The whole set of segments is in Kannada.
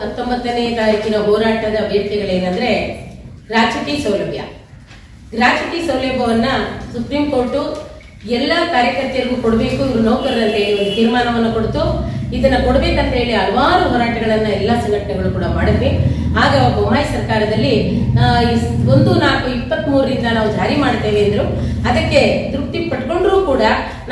ಹತ್ತೊಂಬತ್ತನೇ ತಾರೀಕಿನ ಹೋರಾಟದ ಬೇಡಿಕೆಗಳೇನೆಂದ್ರೆ ಗ್ರಾಚ್ಯುಟಿ ಸೌಲಭ್ಯ. ಗ್ರಾಚ್ಯುಟಿ ಸೌಲಭ್ಯವನ್ನ ಸುಪ್ರೀಂ ಕೋರ್ಟ್ ಎಲ್ಲ ಕಾರ್ಯಕರ್ತರಿಗೂ ಕೊಡಬೇಕು, ಇವರು ನೌಕರರಲ್ಲಿ ಹೇಳಿ ಒಂದು ತೀರ್ಮಾನವನ್ನು ಕೊಡ್ತು. ಇದನ್ನ ಕೊಡಬೇಕಂತ ಹೇಳಿ ಹಲವಾರು ಹೋರಾಟಗಳನ್ನ ಎಲ್ಲ ಸಂಘಟನೆಗಳು ಕೂಡ ಮಾಡಿದ್ವಿ. ಆಗ ಬೊಮ್ಮಾಯಿ ಸರ್ಕಾರದಲ್ಲಿ ಒಂದು ನಾಲ್ಕು ಇಪ್ಪತ್ತ್ ಮೂರರಿಂದ ನಾವು ಜಾರಿ ಮಾಡ್ತೇವೆ ಅಂದ್ರು. ಅದಕ್ಕೆ ತೃಪ್ತಿ ಪಟ್ಕೊಂಡ್ರೂ ಕೂಡ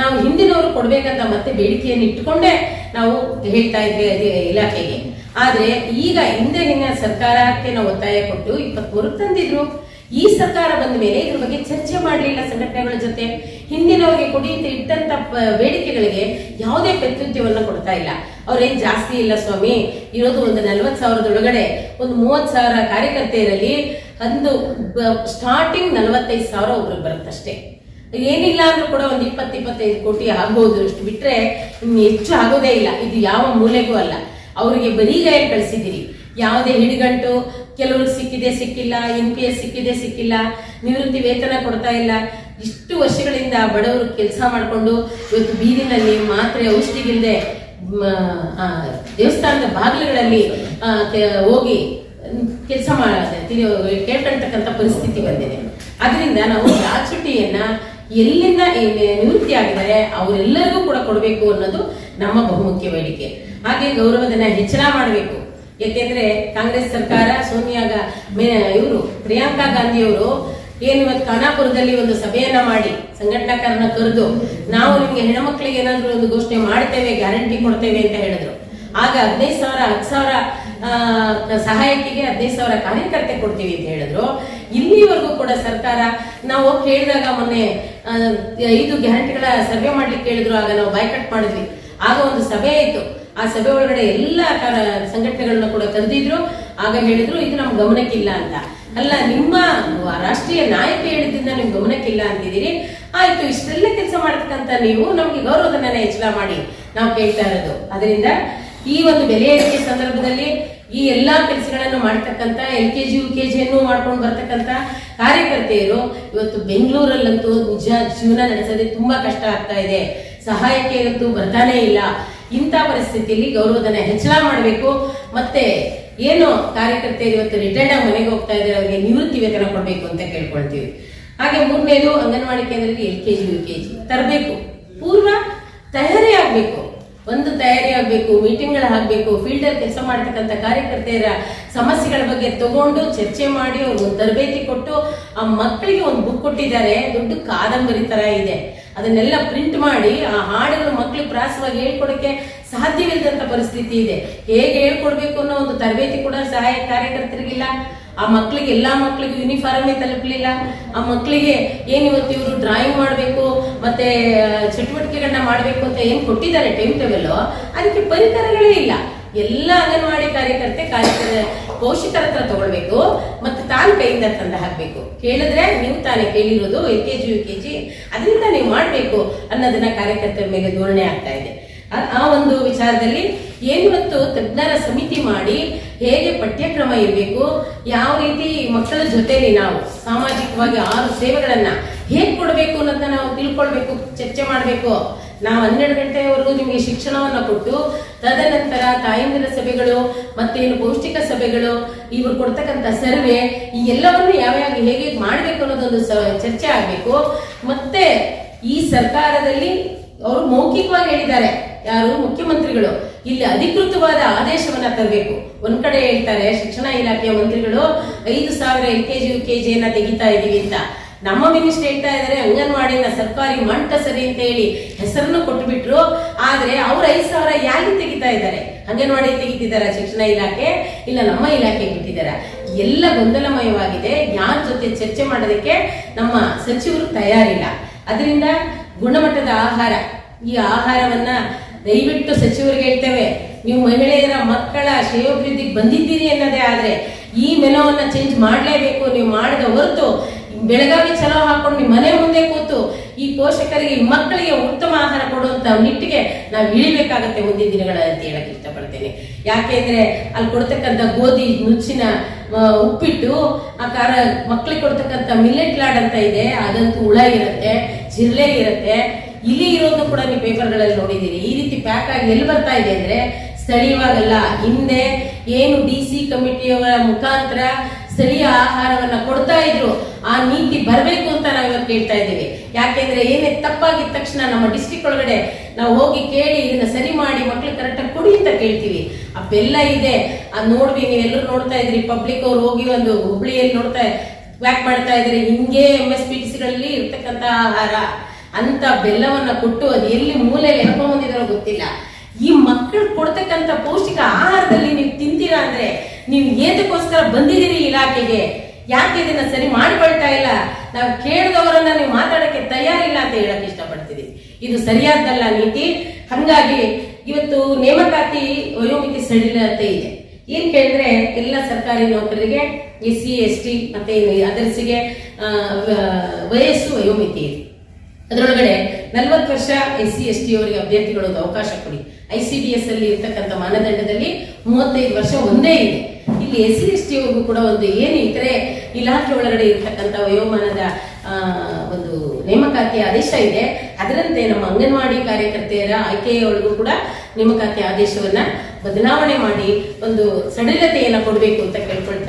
ನಾವು ಹಿಂದಿನವರು ಕೊಡ್ಬೇಕಂತ ಮತ್ತೆ ಬೇಡಿಕೆಯನ್ನು ಇಟ್ಟುಕೊಂಡೇ ನಾವು ಹೇಳ್ತಾ ಇದ್ವಿ ಇಲಾಖೆಗೆ. ಆದ್ರೆ ಈಗ ಹಿಂದೆ ಹಿಂದೆ ಸರ್ಕಾರಕ್ಕೆ ನಾವು ಒತ್ತಾಯ ಕೊಟ್ಟು ಇಪ್ಪತ್ಮೂರಕ್ಕೆ ತಂದಿದ್ರು. ಈ ಸರ್ಕಾರ ಬಂದ ಮೇಲೆ ಇದ್ರ ಬಗ್ಗೆ ಚರ್ಚೆ ಮಾಡಲಿಲ್ಲ ಸಂಘಟನೆಗಳ ಜೊತೆ. ಹಿಂದಿನವರಿಗೆ ಕೊಡಿ ಅಂತ ಇಟ್ಟಂತ ಬೇಡಿಕೆಗಳಿಗೆ ಯಾವುದೇ ಪ್ರತ್ಯುತ್ಯವನ್ನು ಕೊಡ್ತಾ ಇಲ್ಲ. ಅವ್ರೇನ್ ಜಾಸ್ತಿ ಇಲ್ಲ ಸ್ವಾಮಿ, ಇರೋದು ಒಂದು ನಲ್ವತ್ ಸಾವಿರದೊಳಗಡೆ, ಒಂದು ಮೂವತ್ ಸಾವಿರ ಕಾರ್ಯಕರ್ತೆಯರಲ್ಲಿ ಒಂದು ಸ್ಟಾರ್ಟಿಂಗ್ ನಲವತ್ತೈದು ಸಾವಿರ ಒಬ್ರಿಗೆ ಬರುತ್ತಷ್ಟೇ. ಏನಿಲ್ಲ ಅಂದ್ರೂ ಕೂಡ ಒಂದು ಇಪ್ಪತ್ತು, ಇಪ್ಪತ್ತೈದು ಕೋಟಿ ಆಗ್ಬೋದು ಅಷ್ಟು ಬಿಟ್ರೆ ಇನ್ನು ಹೆಚ್ಚು ಆಗೋದೇ ಇಲ್ಲ. ಇದು ಯಾವ ಮೂಲೆಗೂ ಅಲ್ಲ. ಅವರಿಗೆ ಗೈಡ್ ಕಳಿಸಿದ್ದೀರಿ. ಯಾವುದೇ ಹಿಡಿಗಂಟು ಕೆಲವರು ಸಿಕ್ಕಿದೆ, ಸಿಕ್ಕಿಲ್ಲ ಎನ್ ಪಿ ಎಸ್ ಸಿಕ್ಕಿದೆ, ಸಿಕ್ಕಿಲ್ಲ, ನಿವೃತ್ತಿ ವೇತನ ಕೊಡ್ತಾ ಇಲ್ಲ. ಇಷ್ಟು ವರ್ಷಗಳಿಂದ ಬಡವರು ಕೆಲಸ ಮಾಡಿಕೊಂಡು ಇವತ್ತು ಬೀದಿನಲ್ಲಿ ಮಾತ್ರೆ ಔಷಧಿಗಿಲ್ಲದೆ ದೇವಸ್ಥಾನದ ಬಾಗಿಲುಗಳಲ್ಲಿ ಹೋಗಿ ಕೆಲಸ ಕೇಳ್ಕೊಳ್ತಕ್ಕಂಥ ಪರಿಸ್ಥಿತಿ ಬಂದಿದೆ. ಅದರಿಂದ ನಾವು ಗ್ರಾಚ್ಯುಟಿಯನ್ನ ಎಲ್ಲಿಂದ ನಿವೃತ್ತಿ ಆಗಿದ್ದಾರೆ ಅವರೆಲ್ಲರಿಗೂ ಕೂಡ ಕೊಡಬೇಕು ಅನ್ನೋದು ನಮ್ಮ ಬಹುಮುಖ್ಯ ಬೇಡಿಕೆ. ಹಾಗೆ ಗೌರವಧನ ಹೆಚ್ಚಳ ಮಾಡಬೇಕು. ಯಾಕೆಂದ್ರೆ ಕಾಂಗ್ರೆಸ್ ಸರ್ಕಾರ ಸೋನಿಯಾ ಇವರು ಪ್ರಿಯಾಂಕಾ ಗಾಂಧಿ ಅವರು ಏನು ಇವತ್ತು ಖಾನಾಪುರದಲ್ಲಿ ಒಂದು ಸಭೆಯನ್ನ ಮಾಡಿ ಸಂಘಟನಾಕಾರನ ಕರೆದು, ನಾವು ನಿಮ್ಗೆ ಹೆಣ್ಮಕ್ಳಿಗೆ ಏನಾದ್ರೂ ಒಂದು ಘೋಷಣೆ ಮಾಡ್ತೇವೆ, ಗ್ಯಾರಂಟಿ ಕೊಡ್ತೇವೆ ಅಂತ ಹೇಳಿದ್ರು. ಆಗ ಹದಿನೈದು ಸಾವಿರ, ಹತ್ತು ಸಾವಿರ ಸಹಾಯಕಿಗೆ ಹದಿನೈದು ಸಾವಿರ ಕಾರ್ಯಕರ್ತೆ ಕೊಡ್ತೀವಿ ಅಂತ ಹೇಳಿದ್ರು. ಇಲ್ಲಿವರೆಗೂ ಕೂಡ ಸರ್ಕಾರ, ನಾವು ಕೇಳಿದಾಗ ಮೊನ್ನೆ ಐದು ಗ್ಯಾರಂಟಿಗಳ ಸರ್ವೆ ಮಾಡ್ಲಿಕ್ಕೆ ಕೇಳಿದ್ರು, ಆಗ ನಾವು ಬಾಯ್ಕಟ್ ಮಾಡಿದ್ವಿ. ಆಗ ಒಂದು ಸಭೆ ಆಯ್ತು. ಆ ಸಭೆ ಒಳಗಡೆ ಎಲ್ಲ ಸಂಘಟನೆಗಳನ್ನ ಕೂಡ ತಂದಿದ್ರು ಆಗ ಹೇಳಿದ್ರು, ಇದು ನಮ್ ಗಮನಕ್ಕಿಲ್ಲ ಅಂತ. ಅಲ್ಲ, ನಿಮ್ಮ ರಾಷ್ಟ್ರೀಯ ನಾಯಕ ಹೇಳಿದ್ರಿಂದ ನಿಮ್ ಗಮನಕ್ಕಿಲ್ಲ ಅಂತಿದ್ದೀರಿ. ಆಯ್ತು, ಇಷ್ಟೆಲ್ಲ ಕೆಲಸ ಮಾಡತಕ್ಕಂತ ನೀವು ನಮ್ಗೆ ಗೌರವಧನ ಹೆಚ್ಚಳ ಮಾಡಿ ನಾವು ಕೇಳ್ತಾ ಇರೋದು. ಅದರಿಂದ ಈ ಒಂದು ಬೆಲೆ ಏರಿಕೆ ಸಂದರ್ಭದಲ್ಲಿ ಈ ಎಲ್ಲಾ ಕೆಲಸಗಳನ್ನು ಮಾಡ್ತಕ್ಕಂತ L K G, U K ಜಿಯನ್ನು ಮಾಡ್ಕೊಂಡು ಬರ್ತಕ್ಕಂತ ಕಾರ್ಯಕರ್ತೆಯರು, ಇವತ್ತು ಬೆಂಗಳೂರಲ್ಲಂತೂ ನಿಜ ಜೀವನ ನಡೆಸೋದೇ ತುಂಬಾ ಕಷ್ಟ ಆಗ್ತಾ ಇದೆ. ಸಹಾಯಕ್ಕೆ ಇವತ್ತು ಬರ್ತಾನೆ ಇಲ್ಲ. ಇಂಥ ಪರಿಸ್ಥಿತಿಯಲ್ಲಿ ಗೌರವಧನ ಹೆಚ್ಚಳ ಮಾಡಬೇಕು. ಮತ್ತೆ ಏನು ಕಾರ್ಯಕರ್ತೆಯರು ಇವತ್ತು ರಿಟೈರ್ಡ್ ಆಗಿ ಮನೆಗೆ ಹೋಗ್ತಾ ಇದ್ದಾರೆ, ಅವರಿಗೆ ನಿವೃತ್ತಿ ವೇತನ ಕೊಡಬೇಕು ಅಂತ ಕೇಳ್ಕೊಳ್ತೀವಿ. ಹಾಗೆ ಮೂರನೇದು ಅಂಗನವಾಡಿ ಕೇಂದ್ರಕ್ಕೆ L K G, U K G ತರಬೇಕು. ಪೂರ್ವ ತಯಾರಿ ಆಗಬೇಕು. ಒಂದು ತಯಾರಿ ಆಗಬೇಕು, ಮೀಟಿಂಗ್ಗಳು ಆಗ್ಬೇಕು ಫೀಲ್ಡರ್ ಕೆಲಸ ಮಾಡ್ತಕ್ಕಂಥ ಕಾರ್ಯಕರ್ತೆಯರ ಸಮಸ್ಯೆಗಳ ಬಗ್ಗೆ ತಗೊಂಡು ಚರ್ಚೆ ಮಾಡಿ ಅವ್ರಿಗೆ ಒಂದು ತರಬೇತಿ ಕೊಟ್ಟು ಆ ಮಕ್ಕಳಿಗೆ ಒಂದು ಬುಕ್ ಕೊಟ್ಟಿದ್ದಾರೆ. ದೊಡ್ಡ ಕಾದಂಬರಿ ತರ ಇದೆ. ಅದನ್ನೆಲ್ಲ ಪ್ರಿಂಟ್ ಮಾಡಿ ಆ ಹಾಡುಗಳು ಮಕ್ಕಳಿಗೆ ಪ್ರಾಸವಾಗಿ ಹೇಳ್ಕೊಡಕ್ಕೆ ಸಾಧ್ಯವಿಲ್ಲದಂತ ಪರಿಸ್ಥಿತಿ ಇದೆ. ಹೇಗೆ ಹೇಳ್ಕೊಡ್ಬೇಕು ಅನ್ನೋ ಒಂದು ತರಬೇತಿ ಕೂಡ ಸಹಾಯ ಕಾರ್ಯಕರ್ತರಿಗಿಲ್ಲ. ಆ ಮಕ್ಕಳಿಗೆ ಎಲ್ಲಾ ಮಕ್ಕಳಿಗೆ ಯೂನಿಫಾರ್ಮೇ ತಲುಪಲಿಲ್ಲ. ಆ ಮಕ್ಕಳಿಗೆ ಏನ್ ಇವತ್ತು ಇವರು ಡ್ರಾಯಿಂಗ್ ಮಾಡಬೇಕು, ಮತ್ತೆ ಚಟುವಟಿಕೆಗಳನ್ನ ಮಾಡಬೇಕು ಅಂತ ಏನ್ ಕೊಟ್ಟಿದ್ದಾರೆ ಟೈಮ್ ಟೇಬಲ್ ಅದಕ್ಕೆ ಪರಿಕರಗಳೇ ಇಲ್ಲ. ಎಲ್ಲ ಅಂಗನವಾಡಿ ಕಾರ್ಯಕರ್ತೆ ಕಾರ್ಯಕರ್ತ ಪೋಷಕರ ಹತ್ರ ತಗೊಳ್ಬೇಕು ಮತ್ತೆ ತಾನು ಕೈಯಿಂದ ತಂದು ಹಾಕ್ಬೇಕು. ಕೇಳಿದ್ರೆ ನೀವು ತಾನೇ ಕೇಳಿರೋದು L K G U K G ಅದರಿಂದ ನೀವು ಮಾಡಬೇಕು ಅನ್ನೋದನ್ನ ಕಾರ್ಯಕರ್ತರ ಮೇಲೆ ಧೋರಣೆ ಆಗ್ತಾ ಇದೆ. ಆ- ಒಂದು ವಿಚಾರದಲ್ಲಿ ಏನಿವತ್ತು ತಜ್ಞರ ಸಮಿತಿ ಮಾಡಿ ಹೇಗೆ ಪಠ್ಯಕ್ರಮ ಇರಬೇಕು, ಯಾವ ರೀತಿ ಮಕ್ಕಳ ಜೊತೆಲಿ ನಾವು ಸಾಮಾಜಿಕವಾಗಿ ಆರು ಸೇವೆಗಳನ್ನ ಹೇಗೆ ಕೊಡಬೇಕು ಅನ್ನೋದನ್ನ ನಾವು ತಿಳ್ಕೊಳ್ಬೇಕು, ಚರ್ಚೆ ಮಾಡಬೇಕು. ನಾವು ಹನ್ನೆರಡು ಗಂಟೆವರೆಗೂ ನಿಮಗೆ ಶಿಕ್ಷಣವನ್ನು ಕೊಟ್ಟು, ತದನಂತರ ತಾಯಂದಿರ ಸಭೆಗಳು ಮತ್ತೇನು ಪೌಷ್ಟಿಕ ಸಭೆಗಳು, ಇವರು ಕೊಡ್ತಕ್ಕಂಥ ಸರ್ವೆ, ಈ ಎಲ್ಲವನ್ನು ಯಾವ್ಯಾವ ಹೇಗೆ ಮಾಡಬೇಕು ಅನ್ನೋದೊಂದು ಚರ್ಚೆ ಆಗಬೇಕು. ಮತ್ತೆ ಈ ಸರ್ಕಾರದಲ್ಲಿ ಅವರು ಮೌಖಿಕವಾಗಿ ಹೇಳಿದ್ದಾರೆ, ಯಾರು? ಮುಖ್ಯಮಂತ್ರಿಗಳು. ಇಲ್ಲಿ ಅಧಿಕೃತವಾದ ಆದೇಶವನ್ನ ತರಬೇಕು. ಒಂದ್ ಕಡೆ ಹೇಳ್ತಾರೆ, ಶಿಕ್ಷಣ ಇಲಾಖೆಯ ಮಂತ್ರಿಗಳು, ಐದು ಸಾವಿರ ಎಲ್ ಕೆಜಿ ಯು ಕೆಜಿಯನ್ನ ತೆಗಿತಾ ಇದೀವಿ ಅಂತ. ನಮ್ಮ ಮಿನಿಸ್ಟರ್ ಹೇಳ್ತಾ ಇದ್ದಾರೆ ಅಂಗನವಾಡಿನ ಸರ್ಕಾರಿ ಮಂಟ ಸರಿ ಅಂತ ಹೇಳಿ ಹೆಸರನ್ನು ಕೊಟ್ಟುಬಿಟ್ರು ಆದ್ರೆ ಅವ್ರ ಐದು ಸಾವಿರ ಯಾರಿಗೆ ತೆಗಿತಾ ಇದ್ದಾರೆ? ಅಂಗನವಾಡಿ ತೆಗಿತಿದಾರ ಶಿಕ್ಷಣ ಇಲಾಖೆ? ಇಲ್ಲ, ನಮ್ಮ ಇಲಾಖೆ ಬಿಟ್ಟಿದ್ದಾರೆ ಎಲ್ಲ ಗೊಂದಲಮಯವಾಗಿದೆ. ಯಾರ ಜೊತೆ ಚರ್ಚೆ ಮಾಡೋದಕ್ಕೆ ನಮ್ಮ ಸಚಿವರು ತಯಾರಿಲ್ಲ. ಅದರಿಂದ ಗುಣಮಟ್ಟದ ಆಹಾರ, ಈ ಆಹಾರವನ್ನ ದಯವಿಟ್ಟು ಸಚಿವರಿಗೆ ಹೇಳ್ತೇವೆ. ನೀವು ಮಹಿಳೆಯರ ಮಕ್ಕಳ ಶ್ರೇಯೋಭಿವೃದ್ಧಿಗೆ ಬಂದಿದ್ದೀರಿ ಅನ್ನೋದೇ ಆದ್ರೆ ಈ ಮೆನುವನ್ನ ಚೇಂಜ್ ಮಾಡಲೇಬೇಕು. ನೀವು ಮಾಡಿದ ಹೊರತು ಬೆಳಗಾವಿ ಚಲೋ ಹಾಕೊಂಡು ನಿಮ್ಮ ಮನೆ ಮುಂದೆ ಕೂತು ಈ ಪೋಷಕರಿಗೆ ಮಕ್ಕಳಿಗೆ ಉತ್ತಮ ಆಹಾರ ಕೊಡುವಂತ ನಿಟ್ಟಿಗೆ ನಾವು ಇಳಿಬೇಕಾಗತ್ತೆ ಮುಂದಿನ ದಿನಗಳ ಅಂತ ಹೇಳಕ್ ಇಷ್ಟಪಡ್ತೇನೆ. ಯಾಕೆಂದ್ರೆ ಅಲ್ಲಿ ಕೊಡ್ತಕ್ಕಂಥ ಗೋಧಿ, ನುಚ್ಚಿನ ಉಪ್ಪಿಟ್ಟು, ಆ ಕಾರ ಮಕ್ಕಳಿಗೆ ಕೊಡ್ತಕ್ಕಂಥ ಮಿಲ್ಲೆಟ್ ಲಾಡ್ ಅಂತ ಇದೆ, ಅದಂತೂ ಹುಳ ಇರುತ್ತೆ ಜಿರ್ಲೆ ಇರುತ್ತೆ. ಇಲ್ಲಿ ಇರೋದು ಕೂಡ ನೀವು ಪೇಪರ್ಗಳಲ್ಲಿ ನೋಡಿದ್ದೀರಿ. ಈ ರೀತಿ ಪ್ಯಾಕ್ ಆಗಿ ಎಲ್ಲಿ ಬರ್ತಾ ಇದೆ ಅಂದ್ರೆ ಸ್ಥಳೀಯವಾಗಲ್ಲ. ಹಿಂದೆ ಏನು ಡಿ ಸಿ ಕಮಿಟಿಯವರ ಮುಖಾಂತರ ಸ್ಥಳೀಯ ಆಹಾರವನ್ನ ಕೊಡ್ತಾ ಇದ್ರು. ಆ ನೀತಿ ಬರಬೇಕು ಅಂತ ನಾವು ಇವತ್ತು ಕೇಳ್ತಾ ಇದ್ದೀವಿ. ಯಾಕೆಂದ್ರೆ ಏನೇ ತಪ್ಪಾಗಿದ ತಕ್ಷಣ ನಮ್ಮ ಡಿಸ್ಟಿಕ್ ಒಳಗಡೆ ನಾವು ಹೋಗಿ ಕೇಳಿ, ಇದನ್ನ ಸರಿ ಮಾಡಿ, ಮಕ್ಳು ಕರೆಕ್ಟಾಗಿ ಕೊಡಿ ಅಂತ ಕೇಳ್ತೀವಿ. ಆ ಬೆಲ್ಲ ಇದೆ. ಅದ್ ನೋಡ್ವಿ ನೀವೆಲ್ಲರೂ ನೋಡ್ತಾ ಇದ್ರಿ ಪಬ್ಲಿಕ್ ಅವ್ರು ಹೋಗಿ ಒಂದು ಹುಬ್ಳಿಯಲ್ಲಿ ನೋಡ್ತಾ, ವ್ಯಾಕ್ ಮಾಡ್ತಾ ಇದ್ರಿ, ಹಿಂಗೆ ಎಂ ಎಸ್ ಪಿ ಟಿ ಸಿಗಳಲ್ಲಿ ಇರ್ತಕ್ಕಂಥ ಆಹಾರ, ಅಂತ ಬೆಲ್ಲವನ್ನ ಕೊಟ್ಟು ಅದು ಎಲ್ಲಿ ಮೂಲೆಯಲ್ಲಿ ಎಳ್ಕೊಂಡ್ ಬಂದಿದಾರೋ ಗೊತ್ತಿಲ್ಲ. ಈ ಮಕ್ಕಳು ಕೊಡ್ತಕ್ಕಂಥ ಪೌಷ್ಟಿಕ ಆಹಾರದಲ್ಲಿ ನೀವು ತಿಂತೀರಾ ಅಂದ್ರೆ ನೀವು ಏತಕ್ಕೋಸ್ಕರ ಬಂದಿದ್ದೀರಿ ಇಲಾಖೆಗೆ? ಯಾಕೆ ಇದನ್ನ ಸರಿ ಮಾಡಿಕೊಳ್ತಾ ಇಲ್ಲ? ನಾವು ಕೇಳಿದವರನ್ನ ನೀವು ಮಾತಾಡಕ್ಕೆ ತಯಾರಿಲ್ಲ ಅಂತ ಹೇಳಕ್ ಇಷ್ಟಪಡ್ತೀವಿ ಇದು ಸರಿಯಾದ್ದಲ್ಲ ನೀತಿ. ಹಂಗಾಗಿ ಇವತ್ತು ನೇಮಕಾತಿ ವಯೋಮಿತಿ ಸಡಿಲತೆ ಇದೆ. ಏನ್ ಕೇಳಿದ್ರೆ ಎಲ್ಲ ಸರ್ಕಾರಿ ನೌಕರರಿಗೆ ಎಸ್ ಸಿ ಎಸ್ ಟಿ ಮತ್ತೆ ಅದರ್ಸಿಗೆ ವಯಸ್ಸು ವಯೋಮಿತಿ ಇದೆ. ಅದರೊಳಗಡೆ ನಲವತ್ತು ವರ್ಷ ಎಸ್ ಸಿ ಎಸ್ ಟಿ ಅವರಿಗೆ ಅಭ್ಯರ್ಥಿಗಳಿಗೆ ಅವಕಾಶ ಕೊಡಿ. ಐ ಸಿ ಡಿ ಎಸ್ ಅಲ್ಲಿ ಇರ್ತಕ್ಕಂಥ ಮಾನದಂಡದಲ್ಲಿ ಮೂವತ್ತೈದು ವರ್ಷ ಒಂದೇ ಇದೆ. ಇಲ್ಲಿ ಎಸ್ ಸಿ ಎಸ್ ಟಿ ಕೂಡ ಒಂದು ಏನು ಇತರೆ ಇಲಾಖೆ ಒಳಗಡೆ ಇರ್ತಕ್ಕಂಥ ವಯೋಮಾನದ ಒಂದು ನೇಮಕಾತಿ ಆದೇಶ ಇದೆ. ಅದರಂತೆ ನಮ್ಮ ಅಂಗನವಾಡಿ ಕಾರ್ಯಕರ್ತೆಯರ ಆಯ್ಕೆಯೊಳಗೂ ಕೂಡ ನೇಮಕಾತಿ ಆದೇಶವನ್ನ ಬದಲಾವಣೆ ಮಾಡಿ ಒಂದು ಸಡಿಲತೆಯನ್ನ ಕೊಡಬೇಕು ಅಂತ ಕೇಳ್ಕೊಳ್ತಾ